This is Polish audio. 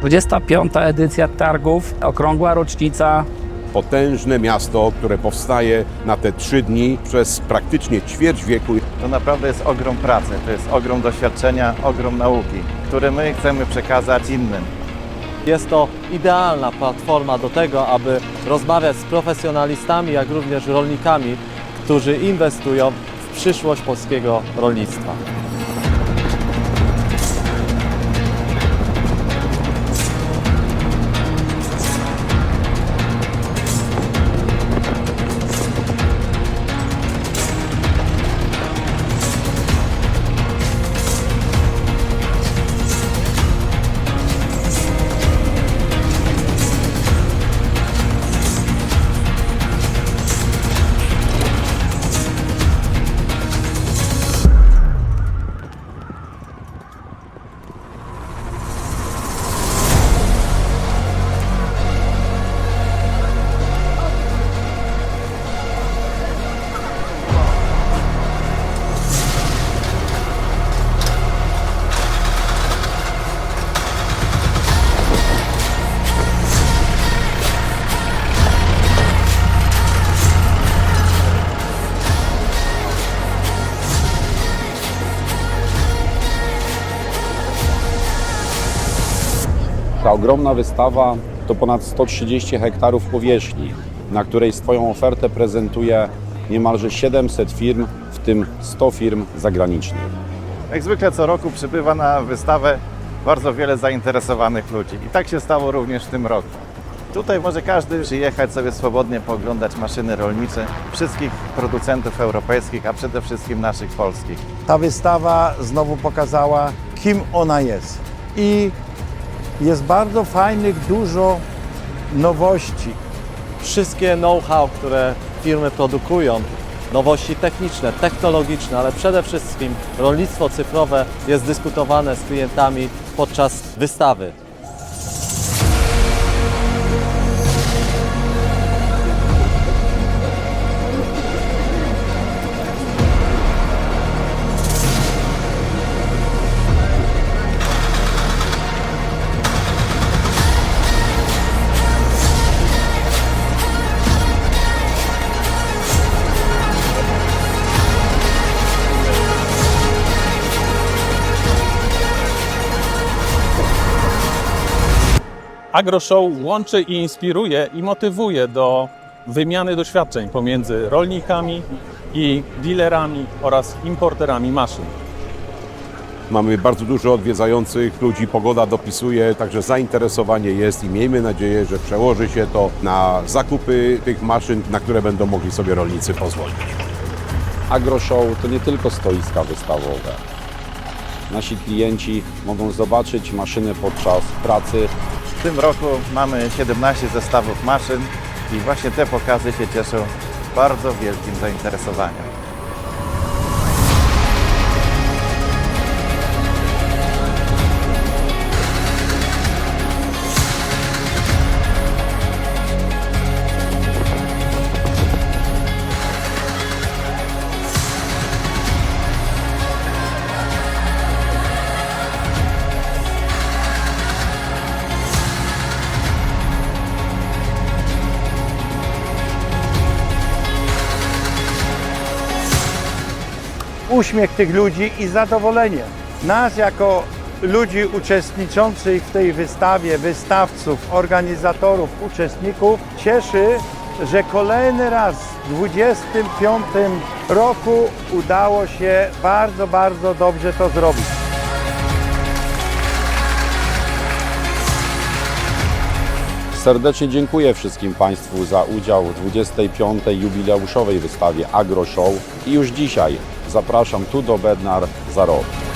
25. edycja targów, okrągła rocznica. Potężne miasto, które powstaje na te trzy dni przez praktycznie ćwierć wieku. To naprawdę jest ogrom pracy, to jest ogrom doświadczenia, ogrom nauki, które my chcemy przekazać innym. Jest to idealna platforma do tego, aby rozmawiać z profesjonalistami, jak również rolnikami, którzy inwestują w przyszłość polskiego rolnictwa. Ta ogromna wystawa to ponad 130 hektarów powierzchni, na której swoją ofertę prezentuje niemalże 700 firm, w tym 100 firm zagranicznych. Jak zwykle co roku przybywa na wystawę bardzo wiele zainteresowanych ludzi i tak się stało również w tym roku. Tutaj może każdy przyjechać sobie swobodnie pooglądać maszyny rolnicze wszystkich producentów europejskich, a przede wszystkim naszych polskich. ta wystawa znowu pokazała, kim ona jest. I jest bardzo fajnych, dużo nowości. Wszystkie know-how, które firmy produkują, nowości techniczne, technologiczne, ale przede wszystkim rolnictwo cyfrowe jest dyskutowane z klientami podczas wystawy. AgroShow łączy i inspiruje i motywuje do wymiany doświadczeń pomiędzy rolnikami i dealerami oraz importerami maszyn. Mamy bardzo dużo odwiedzających ludzi, pogoda dopisuje, także zainteresowanie jest i miejmy nadzieję, że przełoży się to na zakupy tych maszyn, na które będą mogli sobie rolnicy pozwolić. AgroShow to nie tylko stoiska wystawowe. Nasi klienci mogą zobaczyć maszyny podczas pracy, W tym roku mamy 17 zestawów maszyn i właśnie te pokazy się cieszą bardzo wielkim zainteresowaniem. Uśmiech tych ludzi i zadowolenie. Nas jako ludzi uczestniczących w tej wystawie, wystawców, organizatorów, uczestników cieszy, że kolejny raz w 25 roku udało się bardzo, bardzo dobrze to zrobić. Serdecznie dziękuję wszystkim Państwu za udział w 25. jubileuszowej wystawie AgroShow i już dzisiaj zapraszam tu do Bednar za rok.